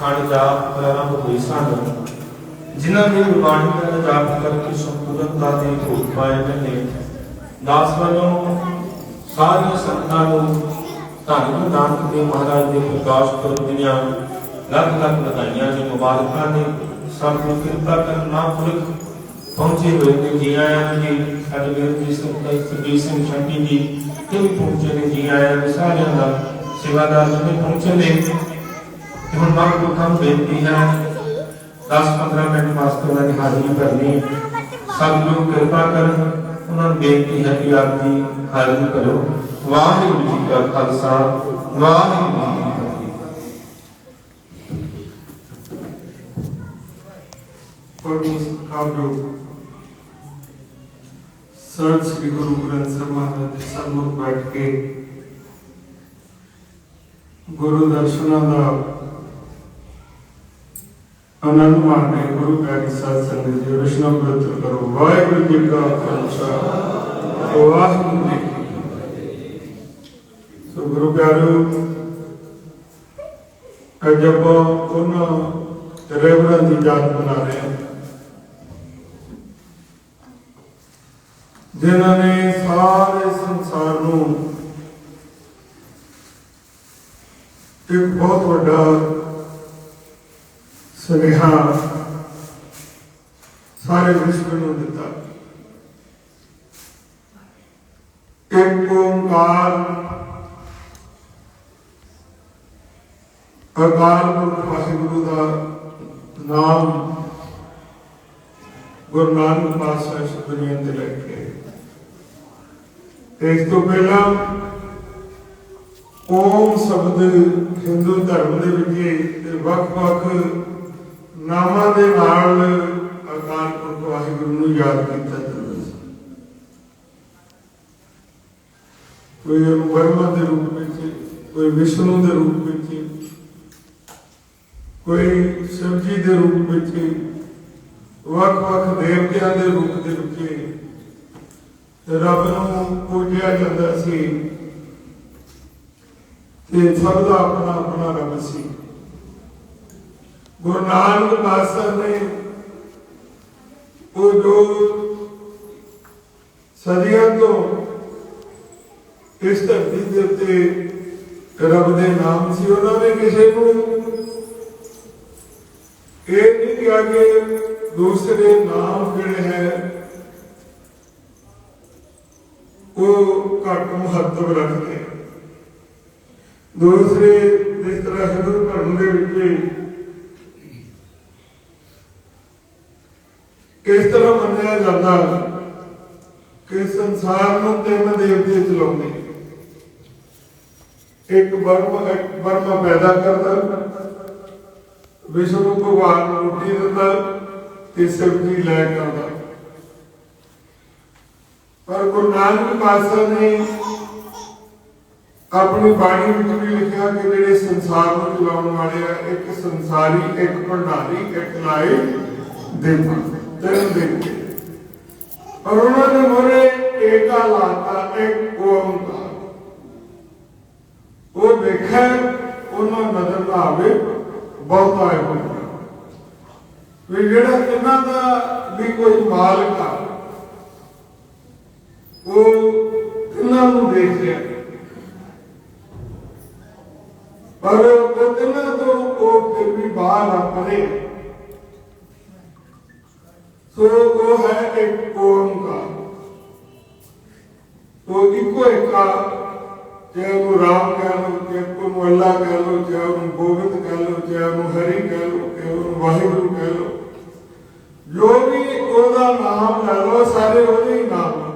ਖੰਡ ਜਾਪ ਪ੍ਰਾਰੰਭ ਹੋਈ ਸਨ ਜਿਨ੍ਹਾਂ ਨੇ ਗੁਰਬਾਣੀ ਦਾ ਜਾਪ ਕਰਕੇ ਸੰਪੂਰਨਤਾ ਦੇ ਭੋਗ ਪਾਏ ਨੇ। ਦਾਸ ਵੱਲੋਂ ਸਾਰੀਆਂ ਸੰਤਾਂ ਨੂੰ ਧੰਨ ਗੁਰੂ ਨਾਨਕ ਦੇਵ ਮਹਾਰਾਜ ਦੇ ਪ੍ਰਕਾਸ਼ ਪੁਰਬ ਦੀਆਂ ਲੱਖ ਲੱਖ ਵਧਾਈਆਂ ਨੇ ਮੁਬਾਰਕਾਂ ਨੇ ਸਭ ਨੂੰ ਕਿਰਪਾ ਕਰਨਾ ਪੁਰਖ ਪਹੁੰਚੇ ਹੋਏ ਨੇ। ਜੀ ਆਇਆਂ ਜੀ ਸਾਡੇ ਵੀਰ ਜੀ ਸੰਤਾਂ ਸਿੰਘ ਸ਼ੰਕੀ ਜੀ ਇਹ ਵੀ ਪਹੁੰਚੇ ਨੇ। ਜੀ ਆਇਆਂ ਸਾਰਿਆਂ ਦਾ ਸੇਵਾਦਾਰ ਜੀ ਪਹੁੰਚੇ ਨੇ ਤੇ ਹੁਣ ਮਹਾਂਪੁਰਖਾਂ ਨੂੰ ਬੇਨਤੀ ਹੈ। 10-15 ਮਿੰਟ ਵਾਸਤੇ ਉਹਨਾਂ ਦੀ ਹਾਜ਼ਰੀ ਭਰਨੀ। ਸਭ ਲੋਕ ਕਿਰਪਾ ਕਰਨ ਉਹਨਾਂ ਨੂੰ ਬੇਨਤੀ ਹੈ ਕਿ ਆਪ ਜੀ ਹਾਜ਼ਰੀ ਕਰੋ ਵਾਹਿਗੁਰੂ ਜੀ ਕਾ ਖਾਲਸਾ, ਵਾਹਿਗੁਰੂ ਜੀ ਕੀ ਫਤਿਹ। ਪਰਮੇਸ ਕਾਬਰੋ ਸਰਦ ਸ੍ਰੀ ਗੁਰੂ ਗ੍ਰੰਥ ਸਾਹਿਬ ਮਹਾਰਾਜ ਦੇ ਸਨਮੁਖ ਬੈਠ ਕੇ ਗੁਰੂ ਦਰਸ਼ਨਾਂ ਦਾ ਆਨੰਦ ਮਾਣਦੇ ਗੁਰੂ ਗ੍ਰੰਥ ਸਾਧ ਸੰਗਤ ਜੀ ਰਸ਼ਨਾ ਪਵਿੱਤਰ ਕਰੋ। ਵਾਹਿਗੁਰੂ ਜੀ ਕਾ ਖਾਲਸਾ। ਵਾਹਿਗੁਰੂ ਜੀ ਸੋ ਗੁਰੂ ਪਿਆਰੋ ਅੱਜ ਆਪਾਂ ਉਹਨਾਂ ਰੇਵਰਾਂ ਦੀ ਯਾਦ ਬਣਾ ਰਹੇ ਹਾਂ। ਜਿਨ੍ਹਾਂ ਨੇ ਸਾਰੇ ਸੰਸਾਰ ਨੂੰ ਇੱਕ ਬਹੁਤ ਵੱਡਾ ਸੁਨੇਹਾ ਸਾਰੇ ਵਿਸ਼ਵ ਨੂੰ ਦਿੱਤਾ। ਇੱਕ ਓੰਕਾਰ। ਅਕਾਲ ਪੁਰਖ ਵਾਹਿਗੁਰੂ ਦਾ ਨਾਮ ਗੁਰੂ ਨਾਨਕ ਪਾਤਸ਼ਾਹ ਇਸ ਦੁਨੀਆ ਤੇ ਲੈ ਕੇ। ਤੇ ਇਸ ਤੋਂ ਪਹਿਲਾਂ ਓਮ ਸ਼ਬਦ ਹਿੰਦੂ ਧਰਮ ਦੇ ਵਿੱਚ ਤੇ ਵੱਖ-ਵੱਖ ਨਾਮਾਂ ਦੇ ਨਾਲ ਅਕਾਲ ਪੁਰਖ ਵਾਹਿਗੁਰੂ ਨੂੰ ਯਾਦ ਕੀਤਾ ਜਾਂਦਾ ਸੀ। ਕੋਈ ਉਹਨੂੰ ਬ੍ਰਹਮਾ ਦੇ ਰੂਪ ਵਿੱਚ, ਕੋਈ ਵਿਸ਼ਨੂੰ ਦੇ ਰੂਪ ਵਿੱਚ, ਕੋਈ ਸ਼ਿਵ ਦੇ ਰੂਪ ਵਿੱਚ, ਵੱਖ-ਵੱਖ ਦੇਵਤਿਆਂ ਦੇ ਰੂਪ ਦੇ ਵਿੱਚ ਰੱਬ ਨੂੰ ਪੂਜਿਆ ਜਾਂਦਾ ਸੀ ਤੇ ਸਭ ਦਾ ਆਪਣਾ ਆਪਣਾ ਰੱਬ ਸੀ। ਗੁਰੂ ਨਾਨਕ ਪਾਤਸ਼ਾਹ ਨੇ ਉਹ ਜੋ ਸਦੀਆਂ ਤੋਂ ਇਸ ਧਰਤੀ ਦੇ ਉੱਤੇ ਰੱਬ ਦੇ ਨਾਮ ਸੀ, ਉਹਨਾਂ ਨੇ ਕਿਸੇ ਨੂੰ ਇਹ ਨਹੀਂ ਕਿਹਾ ਕਿ ਦੂਸਰੇ ਨਾਮ ਜਿਹੜੇ ਹੈ, ਉਹ ਘੱਟ ਮਹੱਤਵ ਰੱਖਦੇ। ਦੂਸਰੇ ਜਿਸ ਤਰ੍ਹਾਂ ਹਿੰਦੂ ਧਰਮ ਦੇ ਵਿੱਚ ਕਿਸ ਤਰ੍ਹਾਂ ਮੰਨਿਆ ਜਾਂਦਾ? ਕਿ ਸੰਸਾਰ ਨੂੰ ਤਿੰਨ ਦੇਵਤੇ ਚਲਾਉਂਦੇ? ਇੱਕ ਬਰਮ ਇੱਕ ਬਰਮਾ ਪੈਦਾ ਕਰਦਾ, ਵਿਸ਼ਨੂੰ ਭਗਵਾਨ ਰੋਟੀ ਦਿੰਦਾ ਤੇ ਸਬਜ਼ੀ ਲੈ ਕੇ ਪਰ ਗੁਰੂ ਨਾਨਕ ਪਾਤਸ਼ਾਹ ਨੇ ਆਪਣੀ ਬਾਣੀ ਵਿੱਚ ਵੀ ਲਿਖਿਆ ਕਿ ਜਿਹੜੇ ਸੰਸਾਰ ਨੂੰ ਚਲਾਉਣ ਵਾਲੇ ਆ, ਇੱਕ ਸੰਸਾਰੀ, ਇੱਕ ਭੰਡਾਰੀ, ਇੱਕ ਲਾਏ ਦੇਵਾ ਤਿੰਨ ਦੇਵਤੇ ਔਰ ਉਹਨਾਂ ਦੇ ਮੋਰੇ ਏਕਾ ਲਾਤਾ, ਇੱਕ ਓੰਕਾਰ ਉਹ ਦੇਖੇ ਉਹਨਾਂ ਨਜ਼ਰ ਨਾ ਆਵੇ, ਬਹੁਤਾ ਹੈ ਵੀ ਜਿਹੜਾ ਇਹਨਾਂ ਦਾ ਵੀ ਕੋਈ ਮਾਲਕ ਆ, ਉਹ ਇਹਨਾਂ ਨੂੰ ਦੇਖ ਰਿਹਾ। ਪਰ ਉਹ ਤਿੰਨਾਂ ਤੋਂ ਉਹ ਫਿਰ ਵੀ ਬਾਹਰ ਆ ਪਰੇ। ਸੋ ਉਹ ਹੈ ਇੱਕ ਓੰਕਾਰ ਉਹ ਇੱਕੋ ਇੱਕ ਆ ਚਾਹੇ ਉਹ ਰਾਮ ਕਹਿ ਲਓ ਚਾਹੇ ਉਹਨੂੰ ਅੱਲਾ ਕਹਿ ਲਓ ਚਾਹੇ ਉਹਨੂੰ ਗੋਬਿੰਦ ਕਹਿ ਲਓ ਚਾਹੇ ਉਹਨੂੰ ਹਰੀ ਕਹਿ ਲਓ ਚਾਹੇ ਉਹਨੂੰ ਵਾਹਿਗੁਰੂ ਕਹਿ ਲਓ ਜੋ ਵੀ ਉਹਦਾ ਨਾਮ ਲੈ ਲਓ ਸਾਰੇ ਉਹਦੇ ਹੀ ਨਾਮ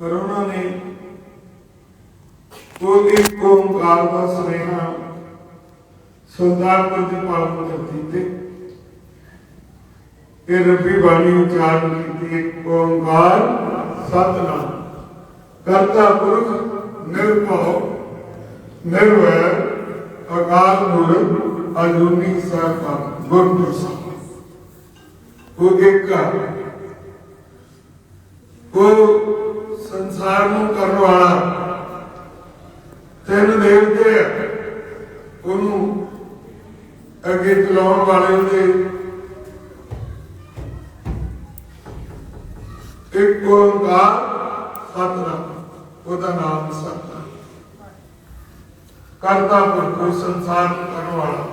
ਪਰ ਉਹਨਾਂ ਨੇ ਉਹ ਇੱਕ ਓੰਕਾਰ ਦਾ ਸੁਨੇਹਾ ਸੁਲਤਾਨਪੁਰ ਦੇ ਪਾਲਕ ਧਰਤੀ ਤੇ ਇਹ ਰੱਬੀ ਬਾਣੀ ਉਚਾਰਨ ਕੀਤੀ ਇੱਕ ਓੰਕਾਰ, ਸਤਨਾਮ। ਕਰਤਾ ਪੁਰਖ, ਨਿਰਭਉ, ਨਿਰਵੈਰ, ਅਕਾਲ ਮੂਰਤ ਅਜੂਨੀ ਸਾਹਿਬ ਗੁਰਪ੍ਰਸਾਦ ਉਹ ਇੱਕ ਉਹ ਸੰਸਾਰ ਨੂੰ ਕਰਨ ਵਾਲਾ। ਤਿੰਨ ਦੇਵਤੇ ਆ। ਉਹਨੂੰ ਅੱਗੇ ਚਲਾਉਣ ਵਾਲੇ ਉਹਦੇ ਇੱਕ ਓੰਕਾਰ, ਸਤਨਾਮ। ਉਹਦਾ ਨਾਮ ਸਤਨਾਮ। ਕਰਤਾ ਪੁਰਖ ਸੰਸਾਰ ਕਰਨ ਵਾਲਾ।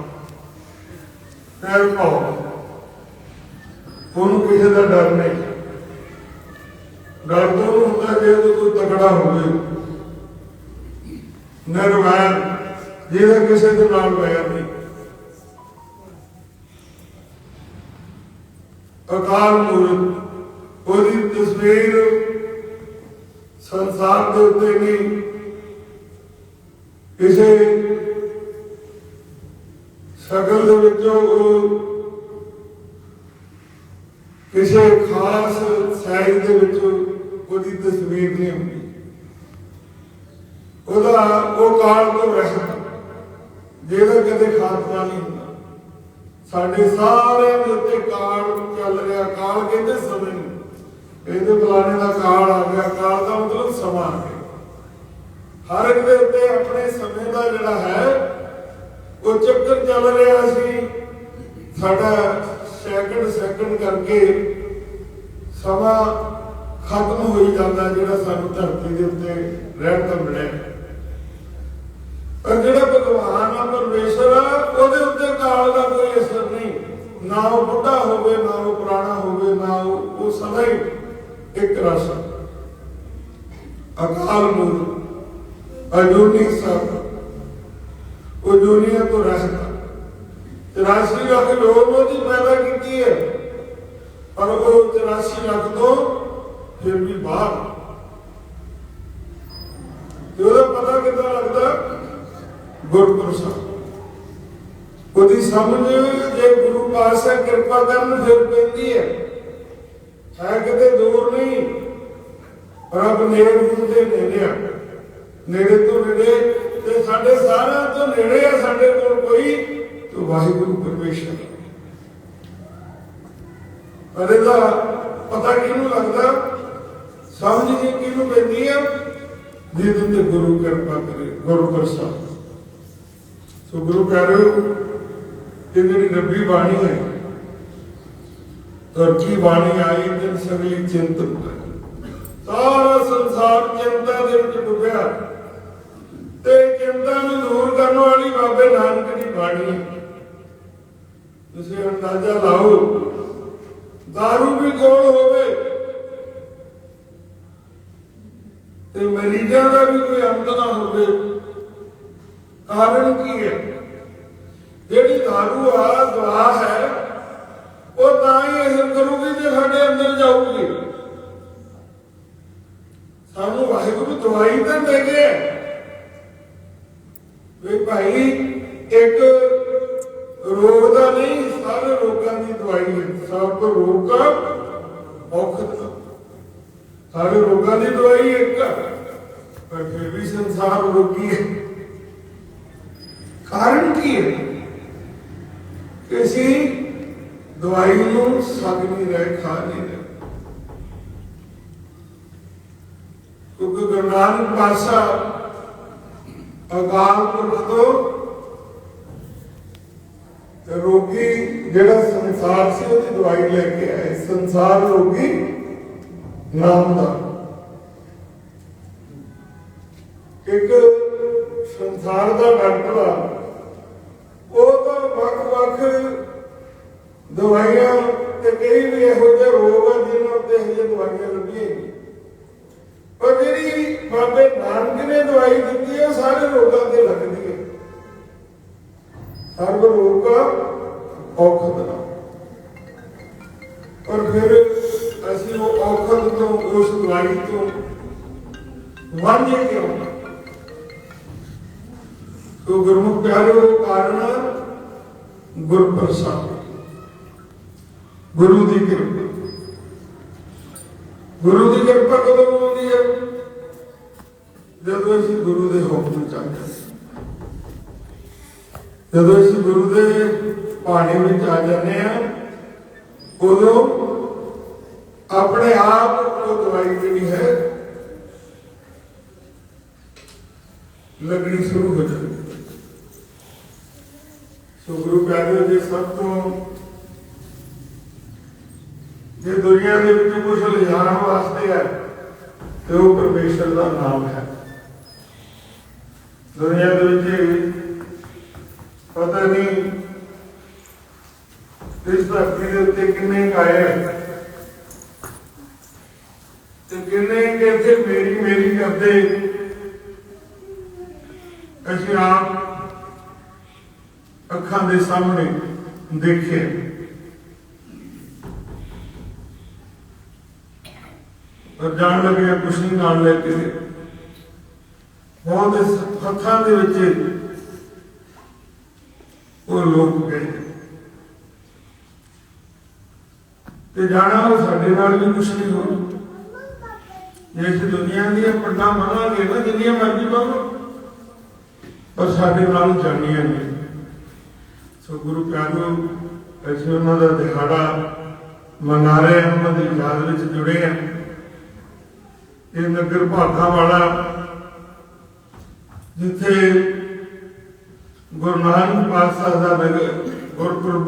ਫਿਰ ਕਹੋ ਉਹਨੂੰ ਕਿਸੇ ਦਾ ਡਰ ਨਹੀਂ। ਡਰ ਤੋਂ ਹੁੰਦਾ ਜੇ ਉਹਦੇ ਕੋਈ ਤਕੜਾ ਹੋਵੇ। ਨਿਰਵੈਰ, ਜਿਹਦਾ ਕਿਸੇ ਦੇ ਨਾਲ ਵੈਰ ਨਹੀਂ। ਅਕਾਲ ਮੂਰਤ ਉਹਦੀ ਤਸਵੀਰ ਸੰਸਾਰ ਦੇ ਉੱਤੇ ਨਹੀਂ ਕਿਸੇ ਸ਼ਕਲ ਦੇ ਵਿੱਚੋਂ ਕਿਸੇ ਖਾਸ ਸਾਈਜ਼ ਦੇ ਵਿੱਚ ਉਹਦੀ ਤਸਵੀਰ ਨਹੀਂ ਹੁੰਦੀ। ਉਹਦਾ ਉਹ ਕਾਲ ਤੋਂ ਰਹਿਤ ਜਿਹਦਾ ਕਦੇ ਖਾਤਮਾ ਨਹੀਂ ਹੁੰਦਾ। ਸਾਡੇ ਸਾਰਿਆਂ ਦੇ ਉੱਤੇ ਕਾਲ ਚੱਲ ਰਿਹਾ, ਕਾਲ ਕਹਿੰਦੇ ਸਮੇਂ ਨੂੰ ਇਹਦੇ ਦਾ ਕਾਲ ਆ ਗਿਆ, ਕਾਲ ਦਾ ਮਤਲਬ ਸਮਾਂ ਆ ਗਿਆ। ਹਰ ਇੱਕ ਦੇ ਉੱਤੇ ਆਪਣੇ ਸਮੇਂ ਦਾ ਜਿਹੜਾ ਹੈ, ਉਹ ਚੱਕਰ ਚੱਲ ਰਿਹਾ ਸੀ। ਸਾਡਾ ਸੈਕਿੰਡ ਸੈਕਿੰਡ ਕਰਕੇ ਸਮਾਂ ਖਤਮ ਹੋਈ ਜਾਂਦਾ ਜਿਹੜਾ ਸਾਨੂੰ ਧਰਤੀ ਦੇ ਉੱਤੇ ਰਹਿਣ ਦਾ ਮਿਲਿਆ। ਪਰ ਜਿਹੜਾ ਭਗਵਾਨ ਆ, ਪਰਮੇਸ਼ਰ ਆ, ਉਹਦੇ ਉੱਤੇ ਕਾਲ ਦਾ ਕੋਈ ਅਸਰ ਨਹੀਂ। ਨਾ ਉਹ ਬੁੱਢਾ ਹੋਵੇ, ਨਾ ਉਹ ਪੁਰਾਣਾ ਹੋਵੇ, ਨਾ ਉਹ ਸਦਾ ਹੀ ਇੱਕ ਰਸ ਅਕਾਲ ਮੂਰਤ ਅਜੂਨੀ ਸਭ ਉਹ ਦੁਨੀਆ ਤੋਂ ਰਹਿਤ 84 ਲੱਖ ਲੋਕ ਉਹਦੀ ਪੈਦਾ ਕੀਤੀ ਹੈ। ਪਰ ਉਹ 84 ਲੱਖ ਤੋਂ ਫਿਰ ਵੀ ਬਾਹਰ। ਤੇ ਉਹਦਾ ਪਤਾ ਕਿੱਦਾਂ ਲੱਗਦਾ? ਗੁਰਪ੍ਰਸਾਦ ਉਹਦੀ ਸਮਝ, ਜੇ ਗੁਰੂ ਪਾਤਸ਼ਾਹ ਕਿਰਪਾ ਕਰਨ, ਫਿਰ ਪੈਂਦੀ ਹੈ। ਹੈ ਕਿਤੇ ਦੂਰ ਨਹੀਂ। ਰੱਬ ਨੇੜੇ ਦੇ ਨੇੜੇ ਆ। ਨੇੜੇ ਤੋਂ ਨੇੜੇ ਤੇ ਸਾਡੇ ਸਾਰਿਆਂ ਤੋਂ ਨੇੜੇ ਆ, ਸਾਡੇ ਕੋਲ ਕੋਈ ਤੇ ਵਾਹਿਗੁਰੂ ਪਰਮੇਸ਼ਰ ਪਰ ਇਹਦਾ ਪਤਾ ਕਿਹਨੂੰ ਲੱਗਦਾ? ਸਮਝ ਜੀ ਕਿਹਨੂੰ ਪੈਂਦੀ ਆ? ਜਿਹਦੇ ਤੇ ਗੁਰੂ ਕਿਰਪਾ ਕਰੇ, ਗੁਰੂ ਪ੍ਰਸਾਦ। ਸੋ ਗੁਰੂ ਕਹਿ ਰਹੇ ਹੋ ਇਹ ਜਿਹੜੀ ਰੱਬੀ ਬਾਣੀ ਹੈ ਤੁਰ ਕੀ ਬਾਣੀ ਆਈ ਤੇ ਸਗਲੀ ਚਿੰਤਨ ਸਾਰਾ ਸੰਸਾਰ ਚਿੰਤਾ ਦੇ ਵਿੱਚ ਡੁੱਬਿਆ। ਤੇ ਚਿੰਤਾ ਨੂੰ ਦੂਰ ਕਰਨ ਵਾਲੀ ਬਾਬੇ ਨਾਨਕ ਦੀ ਬਾਣੀ ਤੁਸੀਂ ਅੰਦਾਜ਼ਾ ਲਾਓ, ਦਾਰੂ ਵੀ ਕੋਲ ਹੋਵੇ ਤੇ ਮਰੀਜ਼ਾਂ ਦਾ ਵੀ ਕੋਈ ਅੰਤ ਨਾ ਹੋਵੇ, ਕਾਰਨ ਕੀ ਹੈ? ਜਿਹੜੀ ਦਾਰੂ ਆ, ਦਵਾ ਹੈ ਉਹ ਤਾਂ ਹੀ ਅਸਰ ਕਰੂਗੀ ਜੇ ਸਾਡੇ ਅੰਦਰ ਜਾਊਗੀ। ਸਾਨੂੰ ਵਾਹਿਗੁਰੂ ਦਵਾਈ ਤਾਂ ਦੇ ਗਿਆ ਵੀ ਭਾਈ, ਇੱਕ ਰੋਗ ਦਾ ਨਹੀਂ, ਸਾਰੇ ਰੋਗਾਂ ਦੀ ਦਵਾਈ ਹੈ। ਸਭ ਰੋਗ ਔਖਦ ਸਾਰੇ ਰੋਗਾਂ ਦੀ ਦਵਾਈ ਇੱਕ ਪਰ ਫਿਰ ਵੀ ਸੰਸਾਰ ਰੋਗੀ ਹੈ। ਕਾਰਨ ਕੀ ਹੈ? ਕਿ ਅਸੀਂ ਦਵਾਈ ਨੂੰ ਸਕ ਨਹੀਂ ਨਹੀਂ ਰਹੇ। ਕਿਉਂਕਿ ਗੁਰੂ ਨਾਨਕ ਪਾਤਸ਼ਾਹ ਪੁਰਖ ਤੋਂ ਤੇ ਰੋਗੀ ਜਿਹੜਾ ਸੰਸਾਰ ਸੀ, ਉਹਦੀ ਦਵਾਈ ਲੈ ਕੇ ਆਏ। ਸੰਸਾਰ ਰੋਗੀ ਨਾਮ ਦਾ। ਇੱਕ ਸੰਸਾਰ ਦਾ ਡਾਕਟਰ ਆ, ਉਹ ਤਾਂ ਵੱਖ-ਵੱਖ ਦਵਾਈਆਂ ਤੇ ਕਈ ਵੀ ਇਹੋ ਜਿਹੇ ਰੋਗ ਆ ਜਿਹਨਾਂ ਉੱਤੇ ਇਹ ਜਿਹੇ ਦਵਾਈਆਂ ਲੱਭੀਆਂ ਨਹੀਂ। ਪਰ ਜਿਹੜੀ ਬਾਬੇ ਨਾਨਕ ਨੇ ਦਵਾਈ ਦਿੱਤੀ ਹੈ ਉਹ ਸਾਰੇ ਰੋਗਾਂ ਤੇ ਲੱਗਦੀ ਹੈ ਸਰਬ ਰੋਗ ਔਖਦ ਨਾ ਪਰ ਫਿਰ ਅਸੀਂ ਉਹ ਔਖਦ ਤੋਂ, ਉਸ ਦਵਾਈ ਤੋਂ ਵਾਂਝੇ ਕਿਉਂ ਤੋ ਗੁਰਮੁਖ ਪਿਆਰੋ ਕਾਰਨ ਗੁਰਪ੍ਰਸਾਦ। ਗੁਰੂ ਦੀ ਕਿਰਪਾ। ਗੁਰੂ ਦੀ ਕਿਰਪਾ ਕਦੋਂ ਹੁੰਦੀ ਹੈ? ਜਦੋਂ ਅਸੀਂ ਗੁਰੂ ਦੇ ਹੁਕਮ ਚੱਲਦੇ ਜਦੋਂ ਅਸੀਂ ਗੁਰੂ ਦੇ ਪਾਣੀ ਵਿੱਚ ਆ ਜਾਂਦੇ ਆ ਉਦੋਂ ਆਪਣੇ ਆਪ ਉਹ ਦਵਾਈ ਜਿਹੜੀ ਹੈ, ਲੱਗਣੀ ਸ਼ੁਰੂ ਹੋ ਜਾਂਦੀ ਹੈ। ਸੋ ਗੁਰੂ ਪਿਆਰਿਓ ਜੀ ਸਭ ਤੋਂ ਜੇ ਦੁਨੀਆ ਦੇ ਵਿੱਚ ਕੁਝ ਲਿਜਾਣ ਵਾਸਤੇ ਹੈ ਤੇ ਉਹ ਪਰਮੇਸ਼ਰ ਦਾ ਨਾਮ ਹੈ। ਦੁਨੀਆ ਦੇ ਵਿੱਚ ਪਤਾ ਨਹੀਂ ਇਸ ਧਰਤੀ ਦੇ ਉੱਤੇ ਕਿੰਨੇ ਕਾਇਰ ਤੇ ਕਿੰਨੇ ਕਿ ਇੱਥੇ ਮੇਰੀ ਮੇਰੀ ਕਰਦੇ ਅਸੀਂ ਆਪ ਅੱਖਾਂ ਦੇ ਸਾਹਮਣੇ ਦੇਖੇ। ਪਰ ਜਾਣ ਲੱਗੇ ਕੁਛ ਨਹੀਂ ਨਾਲ ਲੈ ਕੇ ਬਹੁਤ ਹੱਥਾਂ ਦੇ ਵਿੱਚ ਉਹ ਲੋਕ ਗਏ। ਤੇ ਜਾਣਾ ਉਹ ਸਾਡੇ ਨਾਲ ਵੀ ਕੁਛ ਨਹੀਂ ਹੋ ਜੇ ਦੁਨੀਆ ਦੀਆਂ ਪੱਡਾਂ ਮੰਨਾਂਗੇ ਨਾ ਜਿੰਨੀਆਂ ਮਰਜ਼ੀ ਮੰਗੋ ਪਰ ਸਾਡੇ ਨਾਲ ਜਾਣੀਆਂ ਨਹੀਂ। ਸੋ ਗੁਰੂ ਪਿਆਰਿਓ ਅਸੀਂ ਉਹਨਾਂ ਦਾ ਦਿਹਾੜਾ ਮਨਾ ਰਹੇ ਹਾਂ, ਉਹਨਾਂ ਦੀ ਯਾਦ ਵਿੱਚ ਜੁੜੇ ਹਾਂ। ਇਹ ਨਗਰ ਭਾਗਾ ਵਾਲਾ, ਜਿੱਥੇ ਗੁਰੂ ਨਾਨਕ ਪਾਤਸ਼ਾਹ ਦਾ ਨਗਰ, ਗੁਰਪੁਰਬ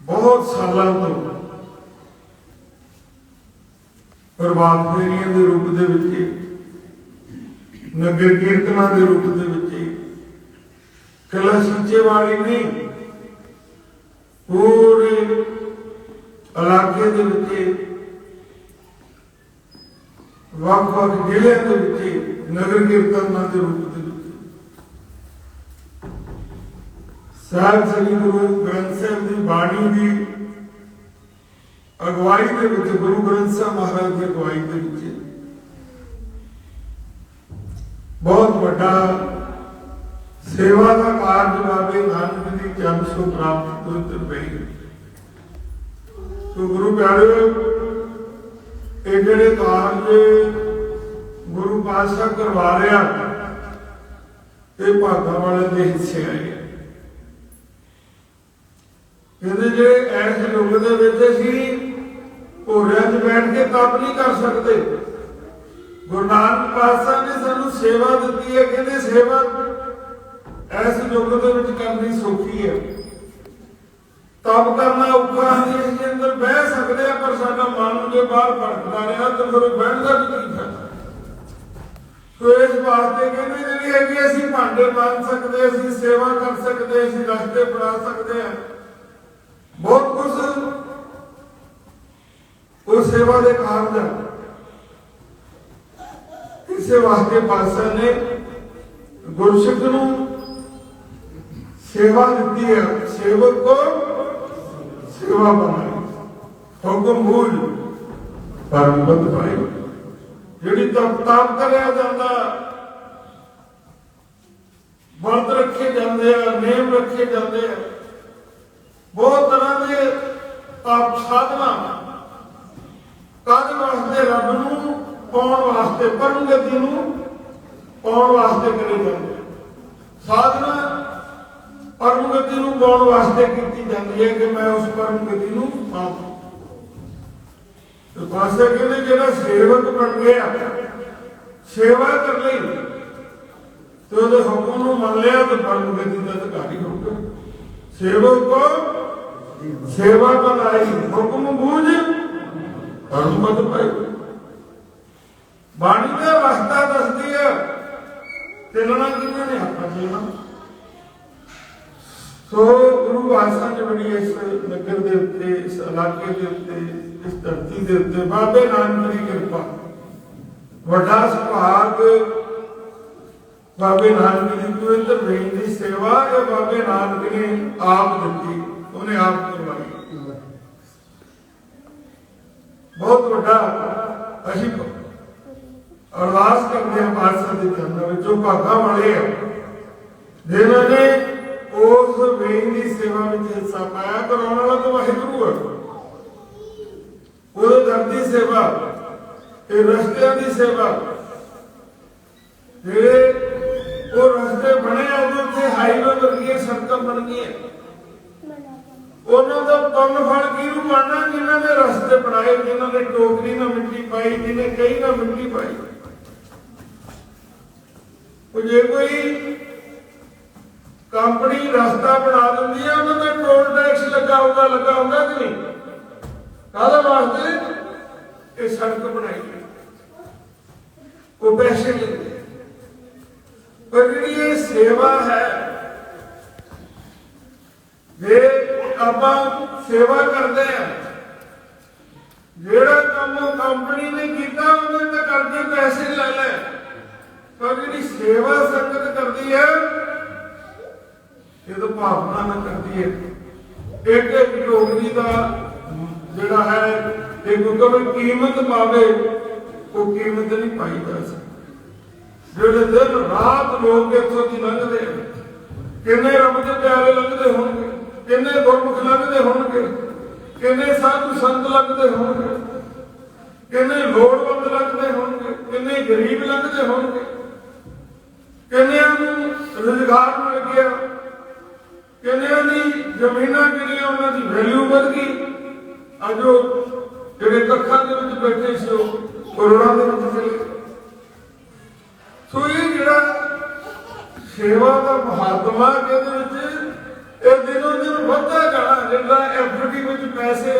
ਬਹੁਤ ਸਾਲਾਂ ਤੋਂ ਪ੍ਰਭਾਤ ਫੇਰੀਆਂ ਦੇ ਰੂਪ ਦੇ ਵਿੱਚ ਨਗਰ ਕੀਰਤਨਾਂ ਦੇ ਰੂਪ ਦੇ ਵਿੱਚ ਕਲਾ ਸਿੰਚੇ ਵਾਲੀ ਨਹੀਂ, ਪੂਰੇ ਇਲਾਕੇ ਦੇ ਵਿੱਚ ਵੱਖ ਵੱਖ ਜ਼ਿਲ੍ਹਿਆਂ ਦੇ ਵਿੱਚ ਨਗਰ ਕੀਰਤਨਾਂ ਦੇ ਰੂਪ ਦੇ ਸਾਹਿਬ ਸ੍ਰੀ ਗੁਰੂ ਗ੍ਰੰਥ ਸਾਹਿਬ ਦੀ ਬਾਣੀ ਦੀ ਅਗਵਾਈ ਦੇ ਵਿੱਚ ਗੁਰੂ ਗ੍ਰੰਥ ਸਾਹਿਬ ਮਹਾਰਾਜ ਦੀ ਅਗਵਾਈ ਦੇ ਵਿੱਚ ਬਹੁਤ ਵੱਡਾ ਸੇਵਾ ਦਾ ਕਾਰਜ ਬਾਬੇ ਨਾਨਕ ਦੀ ਚਰਨ ਸੋ ਪ੍ਰਾਪਤ ਤੁਰਤ ਪਈ ਸੋ ਗੁਰੂ ਪਿਆਰਿਓ ਇਹ ਜਿਹੜੇ ਕਾਰਜ ਗੁਰੂ ਪਾਤਸ਼ਾਹ ਕਰਵਾ ਰਿਹਾ, ਇਹ ਭਾਗਾ ਵਾਲੇ ਦੇ ਹਿੱਸੇ ਆਏ ਆ। ਕਹਿੰਦੇ ਜਿਹੜੇ ਐਸ ਯੁੱਗ ਦੇ ਵਿੱਚ ਅਸੀਂ ਭੋਰਿਆਂ 'ਚ ਬੈਠ ਕੇ ਕੰਮ ਨਹੀਂ ਕਰ ਸਕਦੇ ਗੁਰੂ ਨਾਨਕ ਪਾਤਸ਼ਾਹ ਨੇ ਸਾਨੂੰ ਸੇਵਾ ਦਿੱਤੀ ਹੈ, ਕਹਿੰਦੇ ਸੇਵਾ ਐਸ ਯੁੱਗ ਦੇ ਵਿੱਚ ਕਰਨੀ ਸੌਖੀ ਹੈ ਤਪ ਕਰਨਾ ਔਖਾ ਹੈ ਇਸ ਦੇ ਅੰਦਰ ਬਹਿ ਸਕਦੇ ਆ ਪਰ ਸਾਡਾ ਮਨ ਜੇ ਬਾਹਰ ਭੜਕਦਾ ਰਿਹਾ, ਤਾਂ ਫਿਰ ਬਹਿਣ ਦਾ ਵੀ ਕੀ ਫਾਇਦਾ? ਸੋ ਇਸ ਵਾਸਤੇ ਕਹਿੰਦੇ ਜਿਹੜੀ ਹੈ ਕਿ ਅਸੀਂ ਭਾਂਡੇ ਮੰਨ ਸਕਦੇ ਅਸੀਂ ਸੇਵਾ ਕਰ ਸਕਦੇ ਅਸੀਂ ਰਸਤੇ ਬਣਾ ਸਕਦੇ ਹਾਂ। ਬਹੁਤ ਕੁਝ ਉਹ ਸੇਵਾ ਦੇ ਕਾਰਜ ਹੈ। ਇਸੇ ਵਾਸਤੇ ਪਾਤਸ਼ਾਹ ਨੇ ਗੁਰਸਿੱਖ ਨੂੰ ਸੇਵਾ ਦਿੱਤੀ ਹੈ। ਸੇਵਕ ਕੋ ਸੇਵਾ ਬਣਾਈ ਹੁਕਮ ਭੂਲ ਪਰਮ ਬਦ ਜਿਹੜੀ ਤਪ ਕਰਿਆ ਜਾਂਦਾ ਵਰਤ ਰੱਖੇ ਜਾਂਦੇ ਆ ਨੇਮ ਰੱਖੇ ਜਾਂਦੇ ਆ। ਬਹੁਤ ਤਰ੍ਹਾਂ ਦੇ ਤਪ ਸਾਧਨਾ ਕਾਹਦੇ ਵਾਸਤੇ ਰੱਬ ਨੂੰ, ਪਾਉਣ ਵਾਸਤੇ ਪਰਮ ਗਤੀ ਨੂੰ ਪਾਉਣ ਵਾਸਤੇ ਕਰੇ ਜਾਂਦੇ ਆ। ਸਾਧਨਾ ਪਰਮਗਤੀ ਨੂੰ ਪਾਉਣ ਵਾਸਤੇ ਕੀਤੀ ਜਾਂਦੀ ਹੈ ਕਿ ਮੈਂ ਉਸ ਪਰਮਗਤੀ ਨੂੰ ਪਾਵਾਂ। ਤੇ ਪਾਸੇ ਕਹਿੰਦੇ ਜਿਹੜਾ ਸੇਵਕ ਬਣ ਗਿਆ, ਸੇਵਾ ਕਰ ਲਈ, ਤੇ ਉਹਦੇ ਹੁਕਮ ਨੂੰ ਮੰਨ ਲਿਆ ਤੇ ਪਰਮਗਤੀ ਦਾ ਅਧਿਕਾਰੀ ਹੋ ਗਿਆ। ਸੇਵਕ ਕੋ ਸੇਵਾ ਬਣਾਈ ਹੁਕਮ ਬੂਝ ਹਰਮਤ ਪਾਈ ਬਾਣੀ ਦਾ ਰਸਤਾ ਦੱਸਦੀ ਹੈ ਚੱਲਣਾ ਕਿਵੇਂ ਨੇ? ਆਪਾਂ ਚੱਲਣਾ ਸੋ ਗੁਰੂ ਆਸਾ ਜੀ ਬਣੀ ਇਸ ਨਗਰ ਦੇ ਉੱਤੇ, ਇਸ ਇਲਾਕੇ ਦੇ ਉੱਤੇ, ਇਸ ਧਰਤੀ ਦੇ ਉੱਤੇ, ਬਾਬੇ ਨਾਨਕ ਦੀ ਕਿਰਪਾ। ਵੱਡਾ ਸੁਭਾਗ ਬਾਬੇ ਨਾਨਕ ਦੀ, ਪਵਿੱਤਰ ਵੇਦ ਦੀ ਸੇਵਾ ਇਹ ਬਾਬੇ ਨਾਨਕ ਨੇ ਆਪ ਦਿੱਤੀ, ਉਹਨੇ ਆਪ ਕਰਵਾਈ। ਬਹੁਤ ਵੱਡਾ ਅਸੀਂ ਅਰਦਾਸ ਕਰਦੇ ਹਾਂ ਪਾਤਸ਼ਾਹ ਦੇ ਚਰਨਾਂ ਵਿੱਚ, ਜੋ ਭਾਗਾ ਵਾਲੇ ਆ। ਜਿਨ੍ਹਾਂ ਨੇ ਉਸ ਵੇਦ ਦੀ ਸੇਵਾ ਵਿੱਚ ਹਿੱਸਾ ਪਾਇਆ, ਕਰਾਉਣ ਵਾਲਾ ਤਾਂ ਵਾਹਿਗੁਰੂ ਹੈ ਉਹਦੇ ਦਰ ਦੀ ਸੇਵਾ ਇਹ ਰਸਤਿਆਂ ਦੀ ਸੇਵਾ। ਜਿਹੜੇ ਉਹ ਰਸਤੇ ਬਣੇ ਆ ਉਹਦੇ ਉੱਤੇ ਹਾਈਵੇ ਵਰਗੀਆਂ ਸੜਕਾਂ ਬਣ ਗਈਆਂ। ਉਹਨਾਂ ਦਾ ਪੰਨ ਫਲ ਕਿਹਨੂੰ ਬਣਨਾ, ਜਿਨ੍ਹਾਂ ਨੇ ਰਸਤੇ ਬਣਾਏ, ਜਿਨ੍ਹਾਂ ਨੇ ਟੋਕਰੀ ਨਾਲ ਮਿੱਟੀ ਪਾਈ ਜਿਹਨੇ ਕਈ ਨਾਲ ਮਿੱਟੀ ਪਾਈ। ਉਹ ਜੇ ਕੋਈ ਕੰਪਨੀ ਰਸਤਾ ਬਣਾ ਦਿੰਦੀ ਹੈ ਉਹਨਾਂ ਦਾ ਟੋਲ ਟੈਕਸ ਲੱਗਾ ਹੁੰਦਾ ਲੱਗਾ ਹੁੰਦਾ ਕਿ ਨਹੀਂ? ਕਾਹਦੇ ਵਾਸਤੇ? ਇਹ ਸੜਕ ਬਣਾਈ ਉਹ ਪੈਸੇ ਲੈਂਦੇ ਪਰ ਜਿਹੜੀ ਇਹ ਸੇਵਾ ਹੈ, ਜੇ ਆਪਾਂ ਸੇਵਾ ਕਰਦੇ ਆ, ਜਿਹੜਾ ਕੰਮ ਕੰਪਨੀ ਨੇ ਕੀਤਾ ਉਹਨੇ ਤਾਂ ਕਰਕੇ ਪੈਸੇ ਲੈ ਲੈ। ਪਰ ਜਿਹੜੀ ਸੇਵਾ ਸੰਗਤ ਕਰਦੀ ਹੈ ਇਹ ਭਾਵਨਾ ਨਾ ਕਰਦੀ ਹੈ। ਇੱਕ ਇੱਕ ਯੋਗਨੀ ਦਾ ਜਿਹੜਾ ਹੈ, ਇਹ ਕੋਈ ਕੀਮਤ ਪਾਵੇ, ਉਹ ਕੀਮਤ ਨਹੀਂ ਪਾਈ ਜਾ ਸਕਦੀ। ਜਿਹੜੇ ਦਿਨ ਰਾਤ ਲੋਕ ਇੱਥੋਂ ਦੀ ਲੰਘਦੇ ਆ, ਕਿੰਨੇ ਰੱਬ ਦੇ ਪਿਆਰੇ ਲੰਘਦੇ ਹੋਣਗੇ, ਕਿੰਨੇ ਗੁਰਮੁਖ ਲੰਘਦੇ ਹੋਣਗੇ, ਕਿੰਨੇ ਸਾਧੂ ਸੰਤ ਲੰਘਦੇ ਹੋਣਗੇ, ਕਿੰਨੇ ਲੋੜਵੰਦ ਲੰਘਦੇ ਹੋਣਗੇ, ਕਿੰਨੇ ਗਰੀਬ ਲੰਘਦੇ ਹੋਣਗੇ, ਕਿੰਨਿਆਂ ਨੂੰ ਰੁਜ਼ਗਾਰ ਮਿਲ ਗਿਆ ਕਿੰਨਿਆਂ ਦੀ ਜ਼ਮੀਨਾਂ ਕਿੰਨੀਆਂ ਉਹਨਾਂ ਦੀ ਵੈਲਿਊ ਵਧ ਗਈ। ਅੱਜ ਉਹ ਜਿਹੜੇ ਕੱਖਾਂ ਦੇ ਵਿੱਚ ਬੈਠੇ ਸੀ, ਉਹ ਕਰੋੜਾਂ ਦੇ ਵਿੱਚ ਚਲੇ ਸੋ ਇਹ ਜਿਹੜਾ ਸੇਵਾ ਦਾ ਮਹਾਤਮਾ ਇਹਦੇ ਵਿੱਚ ਇਹ ਦਿਨੋਂ ਦਿਨ ਵੱਧਦਾ ਜਾਣਾ ਜਿੰਦਾ ਐਫਡੀ ਵਿੱਚ ਪੈਸੇ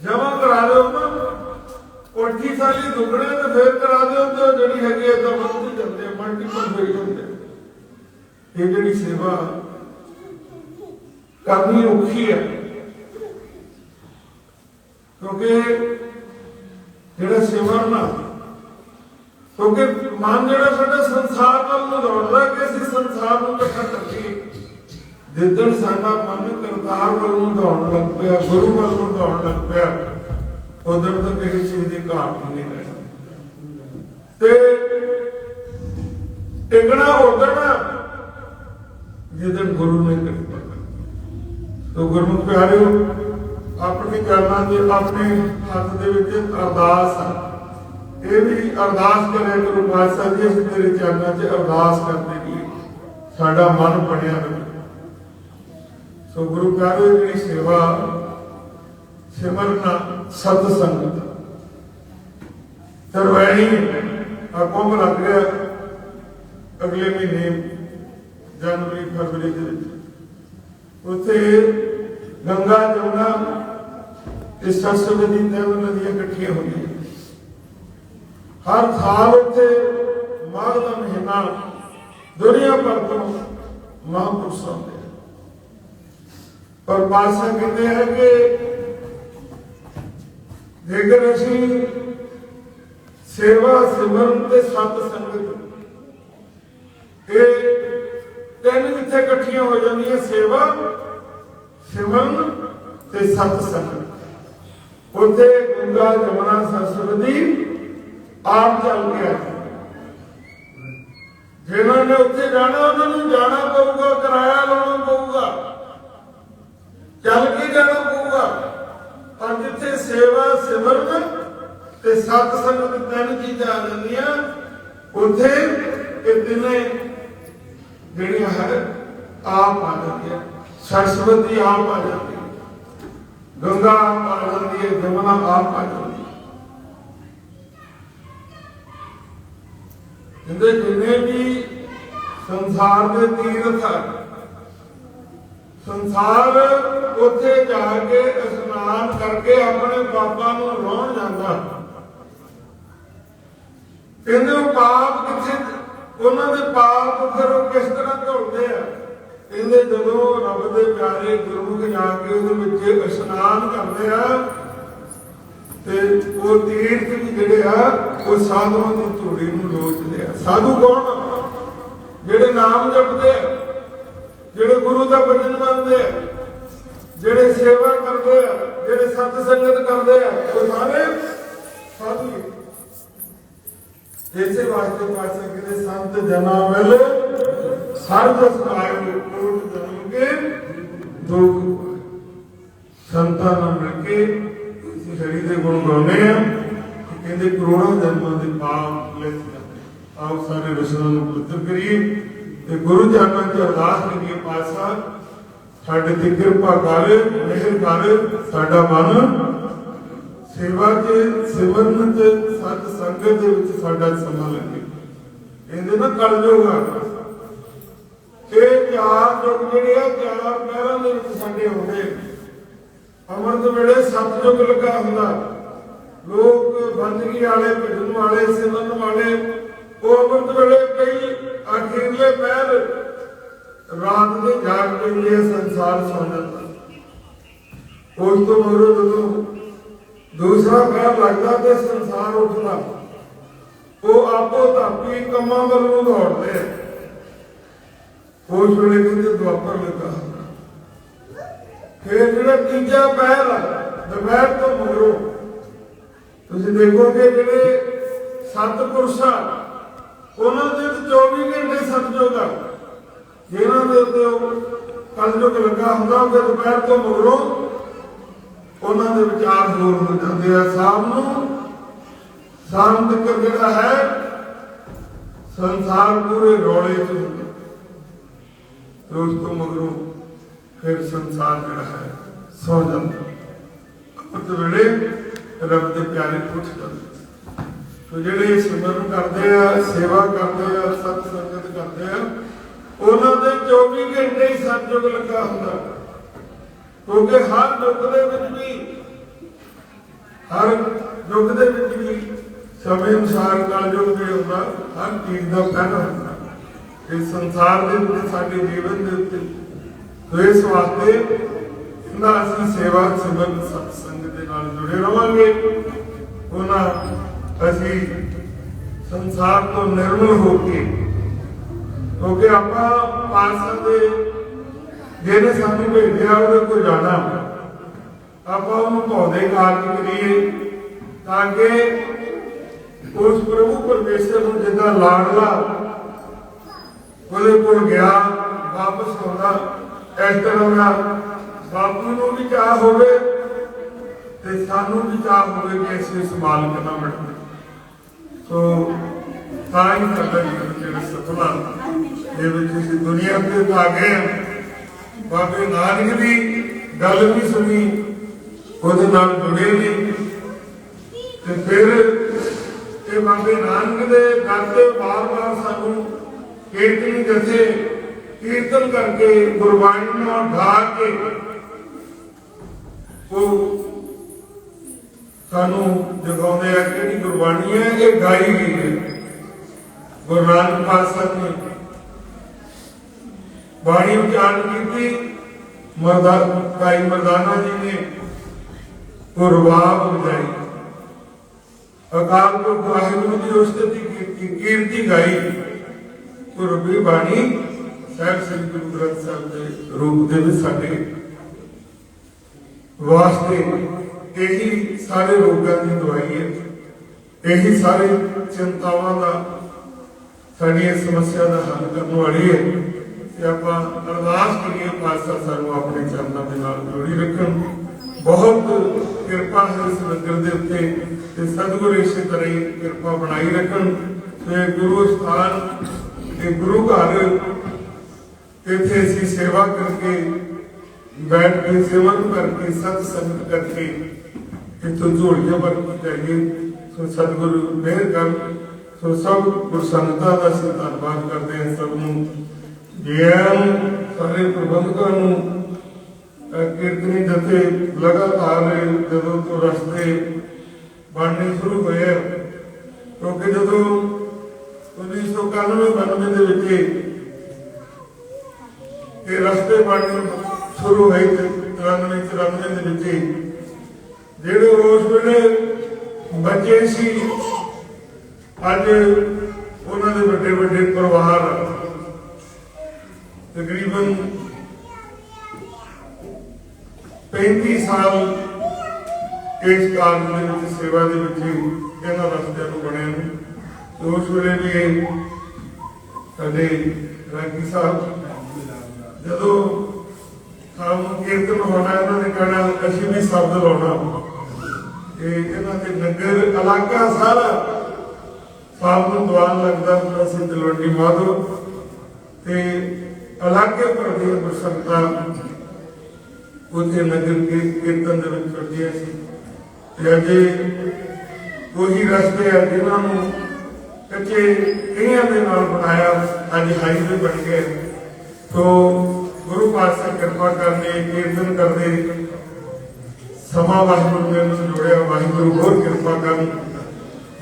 ਜਮਾ ਕਰਾ ਦਿਓ ਨਾ ਉਹ 28 ਸਾਲੀ ਦੁੱਗਣੇ ਤੇ ਫੇਰ ਕਰਾ ਦਿਓ ਤੇ ਜਿਹੜੀ ਹੈਗੀ ਹੈ ਤਾਂ ਵੱਧਦੀ ਜਾਂਦੇ ਮਲਟੀਪਲ ਹੋਈ ਜਾਂਦੇ ਇਹ ਜਿਹੜੀ ਸੇਵਾ ਕਰਨੀ ਔਖੀ ਹੈ ਕਿਉਂਕਿ ਜਿਹੜਾ ਸਿਮਰਨ ਨਾ ਕਿਉਂਕਿ ਮਨ ਜਿਹੜਾ ਸਾਡਾ ਸੰਸਾਰ ਵੱਲ ਨੂੰ ਦੌੜਦਾ, ਕਿ ਅਸੀਂ ਸੰਸਾਰ ਨੂੰ ਇਕੱਠਾ ਕਰੀਏ ਜਿੱਦਣ ਸਾਡਾ ਮਨ ਕਰਤਾਰ ਵੱਲ ਨੂੰ ਦੌੜਨ ਲੱਗ ਪਿਆ, ਗੁਰੂ ਵੱਲ ਨੂੰ ਦੌੜਨ ਲੱਗ ਪਿਆ, ਉਦੋਂ ਤਾਂ ਕਿਸੇ ਚੀਜ਼ ਦੀ ਘਾਟ ਨਹੀਂ ਰਹਿਣੀ ਤੇ ਟਿਕਣਾ ਉਦੋਂ ਜਿੱਦਣ ਗੁਰੂ ਨੇ ਕਿਰਪਾ ਤੋ ਗੁਰਮੁਖ ਪਿਆਰਿਓ, ਆਪਣੀ ਕਰਨਾ ਦੇ ਆਪਣੇ ਹੱਥ ਦੇ ਵਿੱਚ ਅਰਦਾਸ ਇਹ ਵੀ ਅਰਦਾਸ ਕਰਿਆ ਗੁਰੂ ਪਾਤਸ਼ਾਹ ਜੀ, ਅਸੀਂ ਤੇਰੇ ਚਰਨਾਂ 'ਚ ਅਰਦਾਸ ਕਰਦੇ ਕੀ ਸਾਡਾ ਮਨ ਬਣਿਆ ਰਹੇ। ਸੋ ਗੁਰੂ ਪਿਆਰਿਓ, ਜਿਹੜੀ ਸੇਵਾ, ਸਿਮਰਨਾ ਸਤ ਸੰਗਤ। ਤਰਵੈਣੀ ਆ ਲੱਗ ਗਿਆ ਅਗਲੇ ਮਹੀਨੇ, ਜਨਵਰੀ, ਫਰਵਰੀ ਦੇ ਵਿੱਚ। ਉੱਥੇ ਗੰਗਾ ਜਮਨਾ ਤੇ ਸਰਸਵਤੀ ਤਿੰਨ ਨਦੀਆਂ ਇਕੱਠੀਆਂ ਹੋਈਆਂ। ਹਰ ਸਾਲ ਉੱਥੇ ਮਾਘ ਦਾ ਮਹੀਨਾ ਦੁਨੀਆ ਭਰ ਤੋਂ ਮਹਾਂਪੁਰਸ਼ ਆਉਂਦੇ ਪਰ ਪਾਸਾ ਕਹਿੰਦੇ ਹੈ ਕਿ ਜੇਕਰ ਅਸੀਂ ਸੇਵਾ ਸਿਮਰਨ ਤੇ ਸਤ ਸੰਗਤ ਇਹ ਤਿੰਨ ਜਿੱਥੇ ਇਕੱਠੀਆਂ ਹੋ ਜਾਂਦੀਆਂ, ਸੇਵਾ ਸਿਮਰਨ ਤੇ ਸਤ ਸੰਗਤ ਉੱਥੇ ਗੰਗਾ ਜਮਨਾ ਸਰਸਵਤੀ ਆਪ ਚੱਲ ਕੇ ਆਏ ਜਿਨ੍ਹਾਂ ਨੇ ਉੱਥੇ ਜਾਣਾ, ਉਹਨਾਂ ਨੂੰ ਜਾਣਾ ਪਊਗਾ, ਕਿਰਾਇਆ ਲਾਉਣਾ ਪਊਗਾ। ਚੱਲ ਕੇ ਜਾਣਾ ਪਊਗਾ। ਪਰ ਜਿੱਥੇ ਸੇਵਾ, ਸਿਮਰਨ ਤੇ ਸਤ ਸੰਗਤ ਤਿੰਨ ਚੀਜ਼ਾਂ ਆ ਜਾਂਦੀਆਂ, ਉੱਥੇ ਇਹ ਤਿੰਨੇ ਜਿਹੜੀਆਂ ਹੈ ਆਪ ਆ ਜਾਂਦੀਆਂ। ਸਰਸਵਤੀ ਆਪ ਆ ਜਾਂਦੀ ਗੰਗਾ ਆਪ ਆ ਜਾਂਦੀ ਹੈ, ਜਮਨਾ ਆਪ ਆ ਜਾਂਦੀ ਜਿੰਦੇ ਜਿੰਨੇ ਵੀ ਸੰਸਾਰ ਦੇ ਤੀਰਥ ਸੰਸਾਰ ਉੱਥੇ ਜਾ ਕੇ ਇਸ਼ਨਾਨ ਕਰਕੇ ਆਪਣੇ ਪਾਪਾਂ ਨੂੰ ਰੋਣ ਜਾਂਦਾ ਕਹਿੰਦੇ ਉਹ ਪਾਪ ਕਿੱਥੇ, ਉਹਨਾਂ ਦੇ ਪਾਪ ਫਿਰ ਉਹ ਕਿਸ ਤਰ੍ਹਾਂ ਧੁਲਦੇ ਆ? ਕਹਿੰਦੇ ਜਦੋਂ ਰੱਬ ਦੇ ਪਿਆਰੇ ਗੁਰੂ ਜਾ ਕੇ ਉਹਦੇ ਵਿੱਚ ਇਸ਼ਨਾਨ ਕਰਦੇ ਆ, ਤੇ ਉਹ ਤੀਰਥ ਵੀ ਜਿਹੜੇ ਆ, ਉਹ ਸਾਧੂਆਂ ਦੀ ਧੂੜੀ ਨੂੰ ਲੋਚਦੇ ਆ। ਸਾਧੂ ਕੌਣ ਜਿਹੜੇ ਨਾਮ ਜਪਦੇ ਆ, ਜਿਹੜੇ ਗੁਰੂ ਦਾ ਬਚਨ ਮੰਨਦੇ ਆ, ਜਿਹੜੇ ਸੇਵਾ ਕਰਦੇ ਆ, ਜਿਹੜੇ ਸਤ ਸੰਗਤ ਕਰਦੇ ਆ, ਉਹ ਸਾਰੇ ਸਾਧੂ ਇਸੇ ਵਾਸਤੇ ਪਾਸੇ ਕਿਤੇ ਸੰਤ ਜਨਾ ਮਿਲ ਹਰ ਜਸ ਆਇਓ ਕੇ ਦੁਖ ਸੰਤਾਂ ਨਾਲ ਮਿਲ ਕੇ ਅਸੀਂ ਹਰੀ ਦੇ ਗੁਣ ਗਾਉਂਦੇ ਆ। ਕਹਿੰਦੇ ਕਰੋੜਾਂ ਜਨਮਾਂ ਦੇ ਪਾਪ ਲਿਖ ਜਾਂਦੇ ਆਓ ਸਾਰੇ ਰਸਨਾਂ ਨੂੰ ਪਵਿੱਤਰ ਕਰੀਏ। ਤੇ ਗੁਰੂ ਚਰਨਾਂ 'ਚ ਅਰਦਾਸ ਕਰੀਏ ਪਾਤਸ਼ਾਹ ਸਾਡੇ ਤੇ ਕਿਰਪਾ ਕਰ, ਮਿਹਰ ਕਰ, ਸਾਡਾ ਮਨ ਸੇਵਾ ਦੇ ਸਿਮਰਨ ਤੇ ਸਤ ਸੰਗਤ ਦੇ ਵਿੱਚ ਸਾਡਾ ਸਮਾਂ ਲੱਗੇ। ਇਹਦੇ ਨਾਲ ਕਲ ਆ। ਇਹ ਚਾਰ ਯੁੱਗ ਜਿਹੜੇ ਆ ਚਾਰ ਪਹਿਰਾਂ ਦੇ ਵਿੱਚ ਸਾਡੇ ਹੁੰਦੇ। ਅਮਰਤ ਵੇਲੇ ਸੱਤ ਲੱਗਾ ਹੁੰਦਾ। ਲੋਕ ਬੰਦਗੀ ਵਾਲੇ ਭਜਨ ਵਾਲੇ ਸਿਮਰਨ ਵਾਲੇ ਉਹ ਅਮਰਤ ਵੇਲੇ ਕਈ ਅਖੀਰਲੇ ਪਹਿਰ ਰਾਤ ਦੇ ਜਾਗ ਪੈਂਦੇ ਆ, ਸੰਸਾਰ ਸੌ ਜਾਂਦਾ ਉਸ ਤੋਂ ਮਗਰੋਂ ਜਦੋਂ ਦੂਸਰਾ ਪਹਿਰ ਲੱਗਦਾ ਤੇ ਸੰਸਾਰ ਉੱਠਦਾ ਉਹ ਆਪੋ ਧਾਪੀ ਕੰਮਾਂ ਵੱਲ ਨੂੰ ਦੌੜਦੇ। ਆ ਉਸ ਵੇਲੇ ਕਹਿੰਦੇ ਦੁਆਪਰ ਲੱਗਾ ਹੁੰਦਾ। ਫਿਰ ਜਿਹੜਾ ਤੀਜਾ ਪਹਿਰ ਆ, ਦੁਪਹਿਰ ਤੋਂ ਮਗਰੋਂ, ਤੁਸੀਂ ਦੇਖੋਗੇ ਜਿਹੜੇ ਸਤਿਪੁਰਸ਼ ਆ, ਉਹਨਾਂ ਦੇ ਤੇ 24 ਘੰਟੇ ਸਤਜੋਗ ਆ। ਜਿਹਨਾਂ ਦੇ ਉੱਤੇ ਉਹ ਕਲਯੁਗ ਲੱਗਾ ਹੁੰਦਾ, ਉਹ ਦੁਪਹਿਰ ਤੋਂ ਮਗਰੋਂ ਉਹਨਾਂ ਦੇ ਵਿਚਾਰ ਦੂਰ ਹੋ ਜਾਂਦੇ ਆ। ਸ਼ਾਮ ਨੂੰ, ਸ਼ਾਮ ਤੱਕ ਜਿਹੜਾ ਹੈ, ਸੰਸਾਰ ਪੂਰੇ ਰੌਲੇ ਚ ਹੁੰਦਾ। ਤੇ ਉਸ ਤੋਂ ਮਗਰੋਂ ਫਿਰ ਸੰਸਾਰ ਜਿਹੜਾ ਹੈ, ਸੌ ਜਾਂਦਾ। ਉਸ ਵੇਲੇ ਰੱਬ ਦੇ ਪਿਆਰੇ ਪੁੱਛ ਜਾਂਦੇ ਜਿਹੜੇ ਸਿਮਰਨ ਕਰਦੇ ਆ, ਸੇਵਾ ਕਰਦੇ ਆ, ਸਤ ਸੰਗਤ ਕਰਦੇ ਆ, ਉਹਨਾਂ ਦੇ 24 ਘੰਟੇ ਹੀ ਸਤਜੁਗ ਲੱਗਾ ਹੁੰਦਾ। ਕਿਉਂਕਿ ਹਰ ਯੁੱਗ ਦੇ ਵਿੱਚ ਵੀ, ਹਰ ਯੁੱਗ ਦੇ ਵਿੱਚ ਵੀ ਸਮੇਂ ਅਨੁਸਾਰ ਕਲਯੁੱਗ ਦੇ ਹੁੰਦਾ ਹਰ ਚੀਜ਼ ਦਾ ਪਹਿਲਾ ਹੁੰਦਾ। ਇਸ ਸੰਸਾਰ ਦੇ ਵਿੱਚ ਸਾਡੇ ਜੀਵਨ ਦੇ ਉੱਤੇ। ਤੋ ਇਸ ਵਾਸਤੇ ਨਾ ਅਸੀਂ ਸੇਵਾ ਸਿਮਰਨ ਸਤਸੰਗ ਦੇ ਨਾਲ ਜੁੜੇ ਰਵਾਂਗੇ। ਉਹਨਾਂ ਅਸੀਂ ਸੰਸਾਰ ਤੋਂ ਨਿਰਮਲ ਹੋ ਕੇ ਕਿਉਂਕਿ ਆਪਾਂ ਪਾਸਾ ਦੇ ਜਿਹਨੇ ਸਾਨੂੰ ਭੇਜਿਆ, ਉਹਦੇ ਕੋਲ ਜਾਣਾ। ਆਪਾਂ ਉਹਨੂੰ ਭੌਦੇ ਕਾਰਜ ਕਰੀਏ, ਤਾਂ ਕਿ ਉਸ ਪ੍ਰਭੂ ਪਰਮੇਸ਼ਰ ਨੂੰ ਜਿੱਦਾਂ ਲਾਡਲਾ ਉਹਦੇ ਕੋਲ ਗਿਆ, ਵਾਪਸ ਆਉਂਦਾ। ਇਸ ਤਰ੍ਹਾਂ ਦਾ ਬਾਪੂ ਨੂੰ ਵੀ ਚਾਹ ਹੋਵੇ ਤੇ ਸਾਨੂੰ ਵੀ ਚਾਹ ਹੋਵੇ ਕਿ ਅਸੀਂ ਇਸ ਮਾਲਕ ਨਾਲ ਮਿਲਣਾ ਸੋ ਤਾਂ ਹੀ ਸਾਡਾ ਜੀਵਨ ਜਿਹੜਾ ਸਫਲਾ ਜੇ ਵਿੱਚ ਅਸੀਂ ਦੁਨੀਆ ਤੇ ਆ ਗਏ ਹਾਂ। ਬਾਬੇ ਨਾਨਕ ਦੀ ਗੱਲ ਵੀ ਸੁਣੀ, ਉਹਦੇ ਨਾਲ ਜੁੜੇ ਵੀ। ਤੇ ਫਿਰ ਇਹ ਬਾਬੇ ਨਾਨਕ ਦੇ ਦਰ ਤੇ ਵਾਰ-ਵਾਰ ਸਾਨੂੰ ਕੀਰਤਨੀ ਜਥੇ ਕੀਰਤਨ ਕਰਕੇ ਗੁਰਬਾਣੀ ਨਾਲ ਗਾ ਕੇ ਉਹ ਸਾਨੂੰ ਜਗਾਉਂਦੇ ਆ ਕਿ ਗੁਰਬਾਣੀ ਹੈ, ਇਹ ਗਾਈ ਗਈ ਹੈ। ਗੁਰੂ ਨਾਨਕ ਪਾਤਸ਼ਾਹ ਨੇ ਬਾਣੀ ਉਚਾਰਨ ਕੀਤੀ। ਮਰਦਾ ਭਾਈ ਮਰਦਾਨਾ ਜੀ ਨੇ ਗੁਰਵਾਬ ਵਜਾਈ ਅਕਾਲ ਪੁਰਖ ਵਾਹਿਗੁਰੂ ਦੀ ਉਸਤਤੀ ਕੀਤੀ ਕੀਰਤੀ ਗਾਈ। ਗੁਰਬੀ ਬਾਣੀ, ਸਾਹਿਬ ਸ੍ਰੀ ਗੁਰੂ ਗ੍ਰੰਥ ਸਾਹਿਬ ਦੇ ਰੂਪ ਦੇ ਵਿੱਚ ਸਾਡੇ ਵਾਸਤੇ ਇਹੀ ਸਾਰੇ ਰੋਗਾਂ ਦੀ ਦਵਾਈ ਹੈ। ਇਹੀ ਸਾਰੇ ਚਿੰਤਾਵਾਂ ਦਾ, ਸਾਡੀਆਂ ਸਮੱਸਿਆ ਦਾ ਹੱਲ ਕਰਨ ਵਾਲੀ ਹੈ। ਤੇ ਆਪਾਂ ਅਰਦਾਸ ਕਰੀਏ, ਪਾਤਸ਼ਾਹ ਸਾਨੂੰ ਆਪਣੇ ਚਰਨਾਂ ਦੇ ਨਾਲ ਜੋੜੀ ਰੱਖਣ। ਬਹੁਤ ਕਿਰਪਾ ਹੈ ਇਸ ਲੰਗਰ ਦੇ ਉੱਤੇ ਤੇ ਸਤਿਗੁਰੂ ਇਸੇ ਤਰ੍ਹਾਂ ਹੀ ਕਿਰਪਾ ਬਣਾਈ ਰੱਖਣ। ਤੇ ਗੁਰੂ ਸਥਾਨ ਤੇ ਗੁਰੂ ਘਰ ਇੱਥੇ ਅਸੀਂ ਸੇਵਾ ਕਰਕੇ ਬੈਠ ਕੇ ਸੇਵਨ ਕਰਕੇ ਸਤ ਸੰਗਤ ਕਰਕੇ ਇਤੋਂ ਝੋਲੀਆਂ ਭਰ ਜਾਈਏ। ਸੋ ਸਤਿਗੁਰੂ ਮਿਹਰ ਕਰ। ਸੋ ਸਭ ਗੁਰਸੰਗਤਾਂ ਦਾ ਅਸੀਂ ਧੰਨਵਾਦ ਕਰਦੇ ਹਾਂ ਸਭ ਨੂੰ। ਜੀਐਮ ਸਾਰੇ ਪ੍ਰਬੰਧਕਾਂ ਨੂੰ। ਕੀਰਤਨੀ ਜਥੇ ਲਗਾਤਾਰ ਜਦੋਂ ਤੋਂ ਰਸਤੇ ਬਣਨੇ ਸ਼ੁਰੂ ਹੋਏ ਆ, ਕਿਉਂਕਿ ਜਦੋਂ 1991 92 ਦੇ ਵਿੱਚ ਇਹ ਰਸਤੇ ਬਣਨ ਸ਼ੁਰੂ ਹੋਏ ਤੇ 93 94 ਦੇ ਵਿੱਚ। ਜਿਹੜੇ ਉਸ ਵੇਲੇ ਬੱਚੇ ਸੀ, ਅੱਜ ਉਹਨਾਂ ਦੇ ਵੱਡੇ ਵੱਡੇ ਪਰਿਵਾਰ ਤਕਰੀਬਨ 35 ਸਾਲ ਇਸ ਕਾਲ ਦੇ ਵਿੱਚ, ਸੇਵਾ ਦੇ ਵਿੱਚ ਇਹਨਾਂ ਰਸਤਿਆਂ ਨੂੰ ਬਣਿਆ। ਨੂੰ ਉਸ ਵੇਲੇ ਵੀ ਸਾਡੇ ਰਾਗੀ ਸਾਹਿਬ ਜਦੋਂ ਕੰਮ ਕੀਰਤਨ ਹੋਣਾ ਇਹਨਾਂ ਨੇ ਕਹਿਣਾ ਅਸੀਂ ਵੀ ਸ਼ਬਦ ਲਾਉਣਾ। ਇਹ ਇਹਨਾਂ ਦੇ ਨਗਰ ਇਲਾਕਾ ਸਾਰਾ ਸਾਲ ਨੂੰ ਦੁਆਨ ਲੱਗਦਾ ਹੁੰਦਾ ਸੀ ਤਲਵੰਡੀ ਮਾਧੋ। ਤੇ ਇਲਾਕੇ ਭਰ ਦੀਆਂ ਗੁਰਸੰਗਤਾਂ ਉੱਥੇ ਨਗਰ ਕੇ ਕੀਰਤਨ ਦੇ ਵਿੱਚ ਚੜਦੀਆਂ ਸੀ। ਤੇ ਅਜੇ ਉਹੀ ਰਸਤੇ ਆ ਜਿਨ੍ਹਾਂ ਨੂੰ ਕੱਚੇ ਕਈਆਂ ਦੇ ਨਾਲ ਬਣਾਇਆ ਅੱਜ ਹਾਈਵੇ ਬਣ ਗਏ ਤੋ ਗੁਰੂ ਪਾਤਸ਼ਾਹ ਕਿਰਪਾ ਕਰਦੇ, ਕੀਰਤਨ ਕਰਦੇ। ਸਮਾਂ ਵਾਹਿਗੁਰੂ ਨੇ ਨੂੰ ਜੋੜਿਆ, ਵਾਹਿਗੁਰੂ ਹੋਰ ਕਿਰਪਾ ਕਰਨ।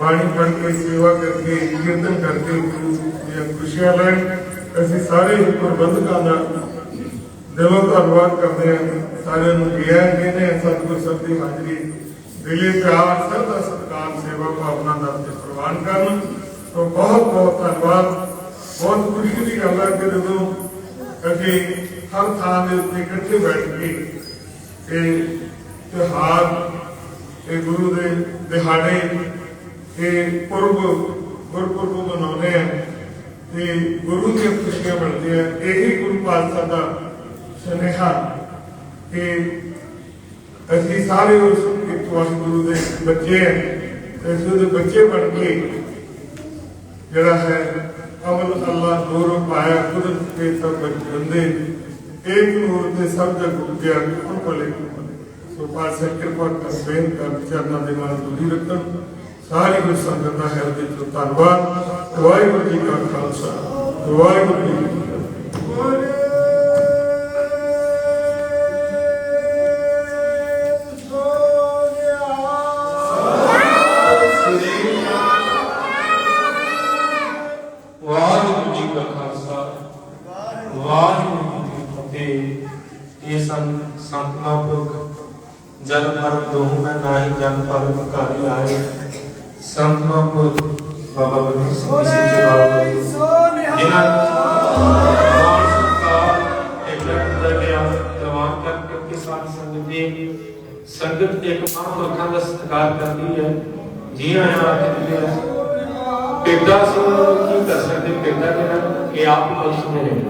ਬਾਣੀ ਪੜ੍ਹ ਕੇ, ਸੇਵਾ ਕਰਕੇ, ਕੀਰਤਨ ਕਰਕੇ ਗੁਰੂ ਦੀਆਂ ਖੁਸ਼ੀਆਂ ਲੈਣ। ਅਸੀਂ ਸਾਰੇ ਹੀ ਪ੍ਰਬੰਧਕਾਂ ਦਾ ਦਿਲੋਂ ਧੰਨਵਾਦ ਕਰਦੇ ਹਾਂ। ਸਾਰਿਆਂ ਨੂੰ ਗਿਆ ਕਹਿੰਦੇ ਹਾਂ, ਸਤਿਗੁਰ ਸਭ ਦੀ ਹਾਜ਼ਰੀ। ਦਿਲੇ ਪਿਆਰ ਸਰਦਾ ਸਤਿਕਾਰ, ਸੇਵਾ ਭਾਵਨਾ ਦਾ ਪ੍ਰਵਾਨ ਕਰਨ। ਤੋਂ ਬਹੁਤ ਬਹੁਤ ਧੰਨਵਾਦ। ਬਹੁਤ ਖੁਸ਼ੀ ਦੀ ਗੱਲ ਹੈ ਕਿ ਜਦੋਂ ਅਸੀਂ ਹਰ ਥਾਂ ਦੇ ਉੱਤੇ ਇਕੱਠੇ ਬੈਠ ਕੇ ਇਹ ਤਿਉਹਾਰ ਇਹ ਗੁਰੂ ਦੇ ਦਿਹਾੜੇ ਇਹ ਪੁਰਬ, ਗੁਰਪੁਰਬ ਮਨਾਉਂਦੇ ਆ ਤੇ ਗੁਰੂ ਦੀਆਂ ਖੁਸ਼ੀਆਂ ਮਿਲਦੀਆਂ ਇਹੀ ਗੁਰੂ ਪਾਤਸ਼ਾਹ ਦਾ ਸੁਨੇਹਾ ਕਿ ਅਸੀਂ ਸਾਰੇ ਉਸ ਇੱਕ ਵਾਹਿਗੁਰੂ ਦੇ ਬੱਚੇ ਹਾਂ। ਤੇ ਅਸੀਂ ਉਹਦੇ ਬੱਚੇ ਬਣ ਕੇ ਜਿਹੜਾ ਹੈ ਅਮਲ ਅੱਲਾ ਨੂਰ ਪਾਇਆ ਕੁਦਰਤ ਕੇ ਸਭ ਬੰਦੇ ਇੱਕ ਨੂਰ ਤੇ ਸਭ ਜਗ ਉਪਜਿਆ ਕੁਲ ਭਲੇ ਸੋ ਪਾਸੇ ਕਿਰਪਾ ਕਰ ਬੇਨ ਕਰ ਚਰਨਾਂ ਦੇ ਨਾਲ ਦੂਰੀ ਰੱਖਣ। ਸਾਰੀ ਗੁਰ ਸੰਗਤ ਦਾ ਹਿਰਦੇ ਤੋਂ ਧੰਨਵਾਦ। ਵਾਹਿਗੁਰੂ ਜੀ ਕਾ ਖਾਲਸਾ, ਵਾਹਿਗੁਰੂ ਜੀ ਦੋਹ ਮੈਂ ਨਾਹੀ ਜਨ ਪਰ ਵਿਕਾਰੀ ਆਏ। ਸੰਤ ਮਹਾਂਪੁਰਖ ਬਾਬਾ ਬਲਵੀਰ ਸਿੰਘ ਜੀ ਸਿੰਘ ਜੀ। ਬਾਬਾ ਜਿਨ੍ਹਾਂ ਮਾਨ ਸਤਕਾਰ ਇੱਕ ਦਾ ਗਿਆ ਜਵਾਨ ਕਰਕੇ ਕਿ ਸਾਧ ਸੰਗਤ ਦੀ ਸੰਗਤ ਇੱਕ ਮਹਾਂਪੁਰਖਾਂ ਦਾ ਸਤਿਕਾਰ ਕਰਦੀ ਹੈ। ਜੀ ਆਇਆਂ ਆਖਦੇ ਹੈ। ਪਿੰਡਾ ਸਿੰਘ ਕੀ ਕਰ ਸਕਦੇ ਪਿੰਡਾ ਜਿਹੜਾ ਇਹ ਆਪ ਹੀ ਬਖਸ਼ ਨੇ।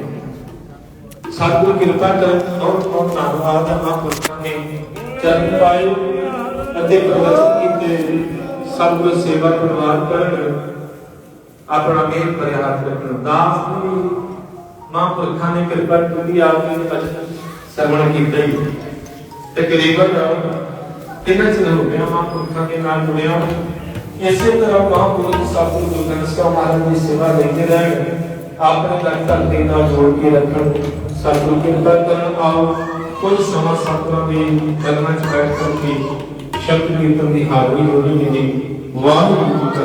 ਸਤਿਗੁਰ ਕਿਰਪਾ ਕਰਨ ਬਹੁਤ ਬਹੁਤ ਧੰਨਵਾਦ ਹੈ ਮਹਾਂਪੁਰਖਾਂ ਨੇ। ਚਰਨ ਪਾਏ ਅਤੇ ਪ੍ਰਵਚਨ ਕੀਤੇ ਸਤਿਗੁਰ ਸੇਵਾ ਪਰਿਵਾਰ ਕਰਨ, ਆਪਣਾ ਮੇਰ ਭਰਿਆ ਹੱਥ ਰੱਖਣ। ਦਾਸ ਜੀ, ਮਹਾਂਪੁਰਖਾਂ ਨੇ ਕਿਰਪਾ ਕੀਤੀ, ਆਪ ਨੇ ਭਜਨ ਸਰਵਣ ਕੀਤਾ ਹੀ। ਤਕਰੀਬਨ ਕਿੰਨਾ ਚਿਰ ਹੋ ਗਿਆ ਮਹਾਂਪੁਰਖਾਂ ਦੇ ਨਾਲ ਜੁੜਿਆ ਇਸੇ ਤਰ੍ਹਾਂ ਮਹਾਂਪੁਰਖ ਸਤਿਗੁਰੂ ਗੁਰੂ ਗ੍ਰੰਥ ਸਾਹਿਬ ਮਹਾਰਾਜ ਦੀ ਸੇਵਾ ਲੈਂਦੇ ਰਹਿਣ, ਆਪਣੇ ਤਨ ਧਰਤੀ ਨਾਲ ਜੋੜ ਕੇ ਰੱਖਣ, ਸਤਿਗੁਰੂ ਕਿਰਪਾ ਕਰਨ ਆਓ। ਕੁਝ ਸਮਾਂ ਸਤਿਗੁਰਾਂ ਦੇ ਚਰਨਾਂ 'ਚ ਬੈਠ ਕਰਕੇ ਸ਼ਬਦ ਕੀਰਤਨ ਦੀ ਹਾਜ਼ਰੀ ਹੋਣੀ ਜੀ। ਵਾਹਿਗੁਰੂ ਜੀ